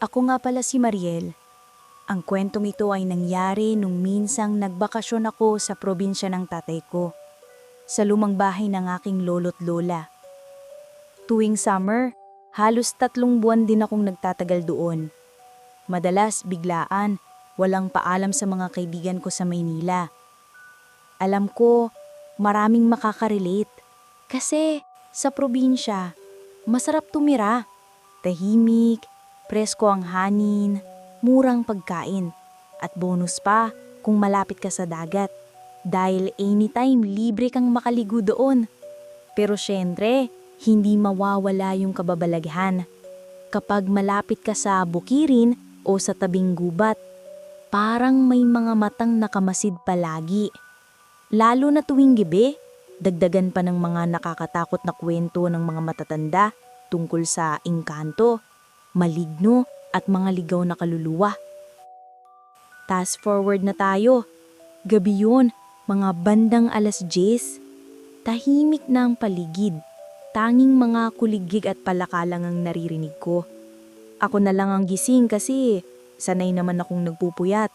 Ako nga pala si Mariel. Ang kwentong ito ay nangyari nung minsang nagbakasyon ako sa probinsya ng tatay ko, sa lumang bahay ng aking lolo't lola. Tuwing summer, halos tatlong buwan din akong nagtatagal doon. Madalas biglaan, walang paalam sa mga kaibigan ko sa Maynila. Alam ko, maraming makakarelate. Kasi sa probinsya, masarap tumira. Tahimik, presko ang hanin, murang pagkain. At bonus pa kung malapit ka sa dagat. Dahil anytime libre kang makaligo doon. Pero syempre, hindi mawawala yung kababalaghan. Kapag malapit ka sa bukirin o sa tabing gubat, parang may mga matang nakamasid palagi. Lalo na tuwing gabi, dagdagan pa ng mga nakakatakot na kwento ng mga matatanda tungkol sa engkanto, maligno at mga ligaw na kaluluwa. Task forward na tayo. Gabi yun, mga bandang alas 10. Tahimik na ang paligid. Tanging mga kuligig at palakalang ang naririnig ko. Ako na lang ang gising kasi sanay naman akong nagpupuyat.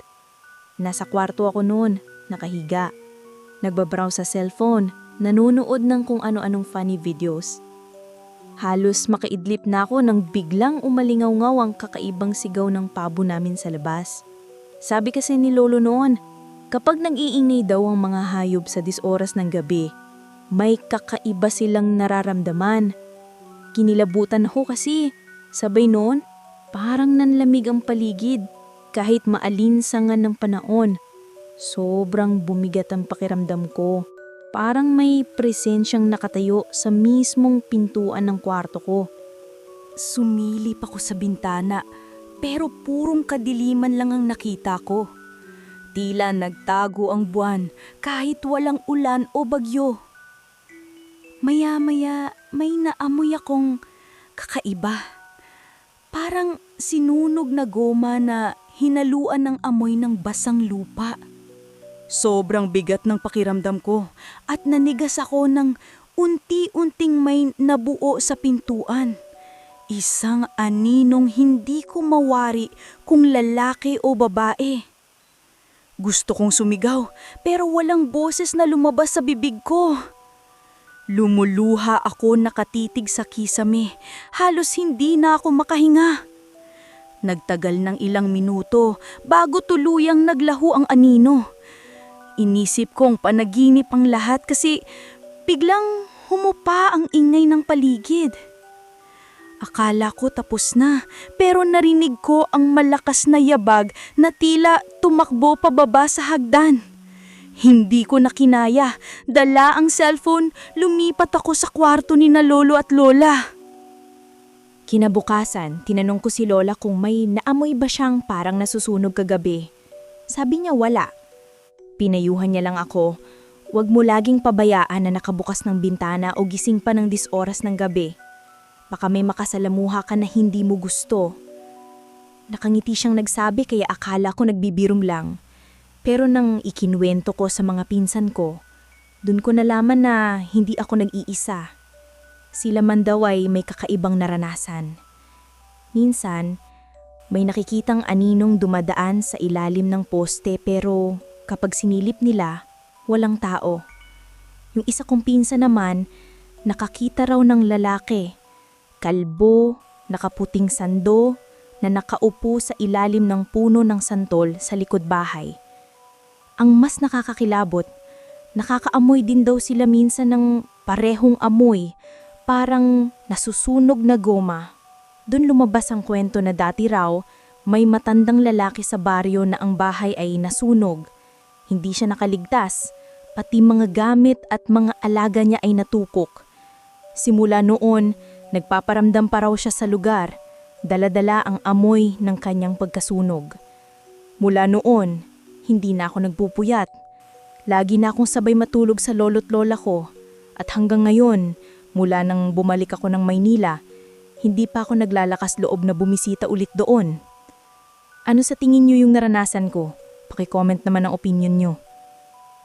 Nasa kwarto ako noon, nakahiga. Nagbabrowse sa cellphone, nanonood ng kung ano-anong funny videos. Halos makaidlip na ako nang biglang umalingaw-ngaw ang kakaibang sigaw ng pabo namin sa labas. Sabi kasi ni Lolo noon, kapag nag-iingay daw ang mga hayop sa disoras ng gabi, may kakaiba silang nararamdaman. Kinilabutan ako kasi, sabay noon, parang nanlamig ang paligid kahit maalinsangan ng panahon. Sobrang bumigat ang pakiramdam ko. Parang may presensyang nakatayo sa mismong pintuan ng kwarto ko. Sumilip ako sa bintana pero purong kadiliman lang ang nakita ko. Tila nagtago ang buwan kahit walang ulan o bagyo. Maya-maya may naamoy akong kakaiba. Parang sinunog na goma na hinaluan ng amoy ng basang lupa. Sobrang bigat ng pakiramdam ko at nanigas ako ng unti-unting may nabuo sa pintuan. Isang aninong hindi ko mawari kung lalaki o babae. Gusto kong sumigaw pero walang boses na lumabas sa bibig ko. Lumuluha ako nakatitig sa kisame. Halos hindi na ako makahinga. Nagtagal ng ilang minuto bago tuluyang naglaho ang anino. Inisip kong panaginip ang lahat kasi biglang humupa ang ingay ng paligid. Akala ko tapos na pero narinig ko ang malakas na yabag na tila tumakbo pababa sa hagdan. Hindi ko na kinaya. Dala ang cellphone, lumipat ako sa kwarto ni na lolo at lola. Kinabukasan, tinanong ko si lola kung may naamoy ba siyang parang nasusunog kagabi. Sabi niya wala. Pinayuhan niya lang ako, huwag mo laging pabayaan na nakabukas ng bintana o gising pa ng disoras ng gabi. Baka may makasalamuha ka na hindi mo gusto. Nakangiti siyang nagsabi kaya akala ko nagbibirom lang. Pero nang ikinwento ko sa mga pinsan ko, dun ko nalaman na hindi ako nag-iisa. Sila man daw ay may kakaibang naranasan. Minsan, may nakikitang aninong dumadaan sa ilalim ng poste pero kapag sinilip nila, walang tao. Yung isa kong pinsan naman, nakakita raw ng lalaki. Kalbo, nakaputing sando, na nakaupo sa ilalim ng puno ng santol sa likod bahay. Ang mas nakakakilabot, nakakaamoy din daw sila minsan ng parehong amoy, parang nasusunog na goma. Doon lumabas ang kwento na dati raw, may matandang lalaki sa baryo na ang bahay ay nasunog. Hindi siya nakaligtas, pati mga gamit at mga alaga niya ay natukok. Simula noon, nagpaparamdam pa raw siya sa lugar, daladala ang amoy ng kanyang pagkasunog. Mula noon, hindi na ako nagpupuyat. Lagi na akong sabay matulog sa lolo't lola ko. At hanggang ngayon, mula nang bumalik ako ng Maynila, hindi pa ako naglalakas loob na bumisita ulit doon. Ano sa tingin niyo yung naranasan ko? Pakicomment naman ang opinion niyo.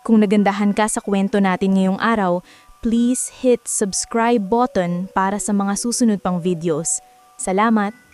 Kung nagandahan ka sa kwento natin ngayong araw, please hit subscribe button para sa mga susunod pang videos. Salamat!